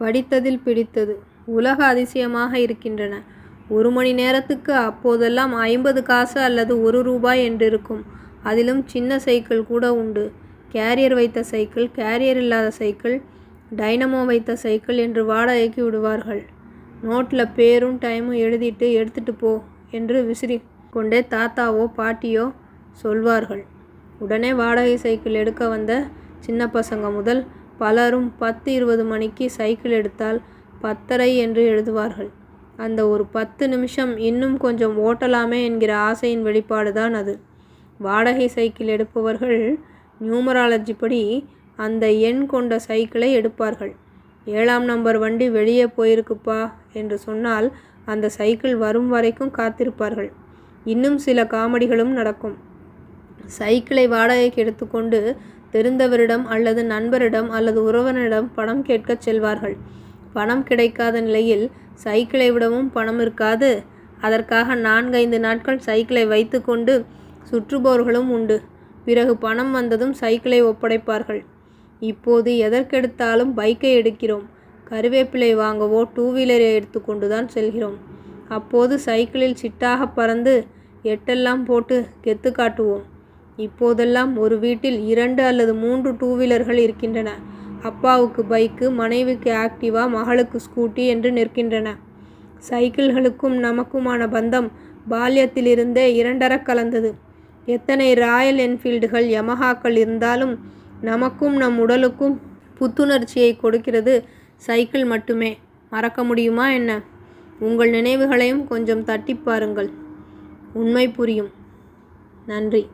படித்ததில் பிடித்தது உலக அதிசயமாக இருக்கின்றன. ஒரு மணி நேரத்துக்கு அப்போதெல்லாம் ஐம்பது காசு அல்லது ஒரு ரூபாய் என்றிருக்கும். அதிலும் சின்ன சைக்கிள் கூட உண்டு. கேரியர் வைத்த சைக்கிள் கேரியர் இல்லாத சைக்கிள் டைனமோ வைத்த சைக்கிள் என்று வாடகைக்கு விடுவார்கள். நோட்ல பேரும் டைமும் எழுதிட்டு எடுத்துட்டு போ என்று விசிறி கொண்டே தாத்தாவோ பாட்டியோ சொல்வார்கள். உடனே வாடகை சைக்கிள் எடுக்க வந்த சின்ன பசங்க முதல் பலரும் பத்து இருபது மணிக்கு சைக்கிள் எடுத்தால் பத்தரை என்று எழுதுவார்கள். அந்த ஒரு பத்து நிமிஷம் இன்னும் கொஞ்சம் ஓட்டலாமே என்கிற ஆசையின் வெளிப்பாடுதான் அது. வாடகை சைக்கிள் எடுப்பவர்கள் நியூமராலஜி படி அந்த எண் கொண்ட சைக்கிளை எடுப்பார்கள். ஏழாம் நம்பர் வண்டி வெளியே போயிருக்குப்பா என்று சொன்னால் அந்த சைக்கிள் வரும் வரைக்கும் காத்திருப்பார்கள். இன்னும் சில காமெடிகளும் நடக்கும். சைக்கிளை வாடகைக்கு எடுத்துக்கொண்டு தெரிந்தவரிடம் அல்லது நண்பரிடம் அல்லது உறவினரிடம் பணம் கேட்கச் செல்வார்கள். பணம் கிடைக்காத நிலையில் சைக்கிளை விடவும் பணம் இருக்காது. அதற்காக நான்கைந்து நாட்கள் சைக்கிளை வைத்துக்கொண்டு சுற்றுபவர்களும் உண்டு. பிறகு பணம் வந்ததும் சைக்கிளை ஒப்படைப்பார்கள். இப்போது எதற்கெடுத்தாலும் பைக்கை எடுக்கிறோம். கருவேப்பிலை வாங்கவோ டூவீலரை எடுத்துக்கொண்டு தான் செல்கிறோம். அப்போது சைக்கிளில் சிட்டாகப் பறந்து எட்டெல்லாம் போட்டு கெத்து காட்டுவோம். இப்போதெல்லாம் ஒரு வீட்டில் இரண்டு அல்லது மூன்று டூவீலர்கள் இருக்கின்றன. அப்பாவுக்கு பைக்கு மனைவிக்கு ஆக்டிவா மகளுக்கு ஸ்கூட்டி என்று நிற்கின்றன. சைக்கிள்களுக்கும் நமக்குமான பந்தம் பால்யத்திலிருந்தே இரண்டற கலந்தது. எத்தனை ராயல் என்ஃபீல்டுகள் யமஹாக்கள் இருந்தாலும் நமக்கும் நம் உடலுக்கும் புத்துணர்ச்சியை கொடுக்கிறது சைக்கிள் மட்டுமே. மறக்க முடியுமா என்ன? உங்கள் நினைவுகளையும் கொஞ்சம் தட்டி பாருங்கள். உண்மை புரியும். நன்றி.